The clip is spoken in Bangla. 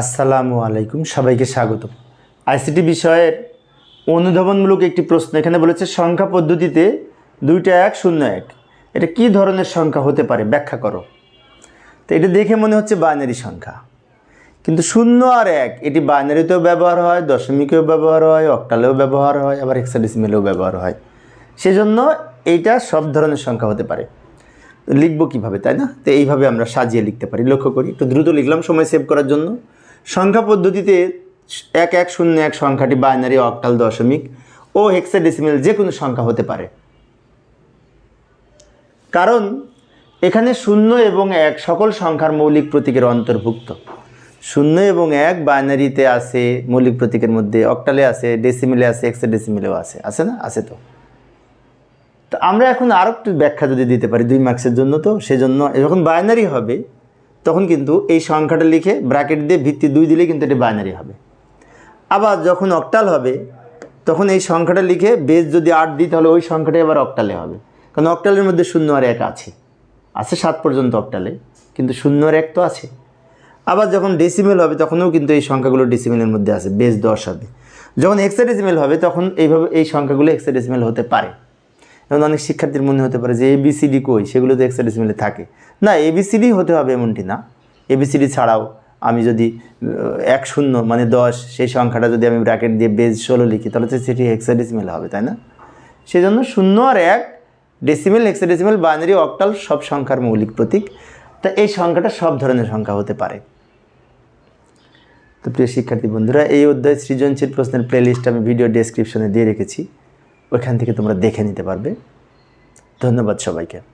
আসসালামু আলাইকুম, সবাইকে স্বাগত আইসিটি বিষয়ের অনুধাবনমূলক একটি প্রশ্ন এখানে বলেছে, সংখ্যা পদ্ধতিতে দুইটা এক, শূন্য এক। এটা কি ধরনের সংখ্যা হতে পারে? ব্যাখ্যা করো। তো এটা দেখে মনে হচ্ছে বাইনারি সংখ্যা। কিন্তু শূন্য আর এক, এটি বাইনারিতেও ব্যবহার হয়, দশমিকেও ব্যবহার হয়, অক্টালেও ব্যবহার হয়, আবার হেক্সাডেসিমেলেও ব্যবহার হয়। সেজন্য এইটা সব ধরনের সংখ্যা হতে পারে। লিখব কীভাবে, তাই না? তো এইভাবে আমরা সাজিয়ে লিখতে পারি। লক্ষ্য করি, একটু দ্রুত লিখলাম সময় সেভ করার জন্য। সংখ্যা পদ্ধতিতে এক এক শূন্য এক সংখ্যাটি বাইনারি অক্টাল দশমিক ও হেক্সাডেসিমেল যে কোনো সংখ্যা হতে পারে। কারণ এখানে শূন্য এবং এক সকল সংখ্যার মৌলিক প্রতীকের অন্তর্ভুক্ত। শূন্য এবং এক বাইনারিতে আছে, মৌলিক প্রতীকের মধ্যে অক্টালে আছে ডেসিমিলে আছে হেক্সাডেসিমিলেও আছে। আছে না? আছে তো। তো আমরা এখন আরও একটু ব্যাখ্যা যদি দিতে পারি দুই মার্কসের জন্য তো, সেজন্য যখন বাইনারি হবে তখন কিন্তু এই সংখ্যাটা লিখে ব্র্যাকেট দিয়ে ভিত্তি দুই দিলে কিন্তু এটা বাইনারি হবে। আবার যখন অক্টাল হবে, তখন এই সংখ্যাটা লিখে বেস যদি আট দিই, তাহলে ওই সংখ্যাটাই আবার অক্টালে হবে। কারণ অক্টালের মধ্যে শূন্য আর এক আছে। আছে সাত পর্যন্ত অক্টালে কিন্তু শূন্য আর এক তো আছে। আবার যখন ডেসিমেল হবে, তখনও কিন্তু এই সংখ্যাগুলো ডেসিমেলের মধ্যে আছে বেস দশ হবে। যখন এক্সাডেসিমেল হবে, তখন এইভাবে এই সংখ্যাগুলো এক্সাডেসিমেল হতে পারে। যেমন অনেক শিক্ষার্থীর মনে হতে পারে যে এবিসিডি কই? সেগুলো তো এক্সাডেসিমেলে থাকে। না এবিসিডি হতে হবে এমনটি না। এবিসিডি ছাড়াও আমি যদি এক শূন্য মানে দশ, সেই সংখ্যাটা যদি আমি ব্র্যাকেট দিয়ে বেজ ষোলো লিখি, তাহলে তো সেটি হেক্সাডেসিমেল হবে, তাই না? সেজন্য শূন্য আর এক ডেসিমেল হেক্সাডেসিমেল বাইনারি অক্টাল সব সংখ্যার মৌলিক প্রতীক। তা এই সংখ্যাটা সব ধরনের সংখ্যা হতে পারে। তো প্রিয় শিক্ষার্থী বন্ধুরা, এই অধ্যায় সৃজনশীল প্রশ্নের প্লেলিস্ট আমি ভিডিও ডেসক্রিপশনে দিয়ে রেখেছি। ওইখান থেকে তোমরা দেখে নিতে পারবে। ধন্যবাদ সবাইকে।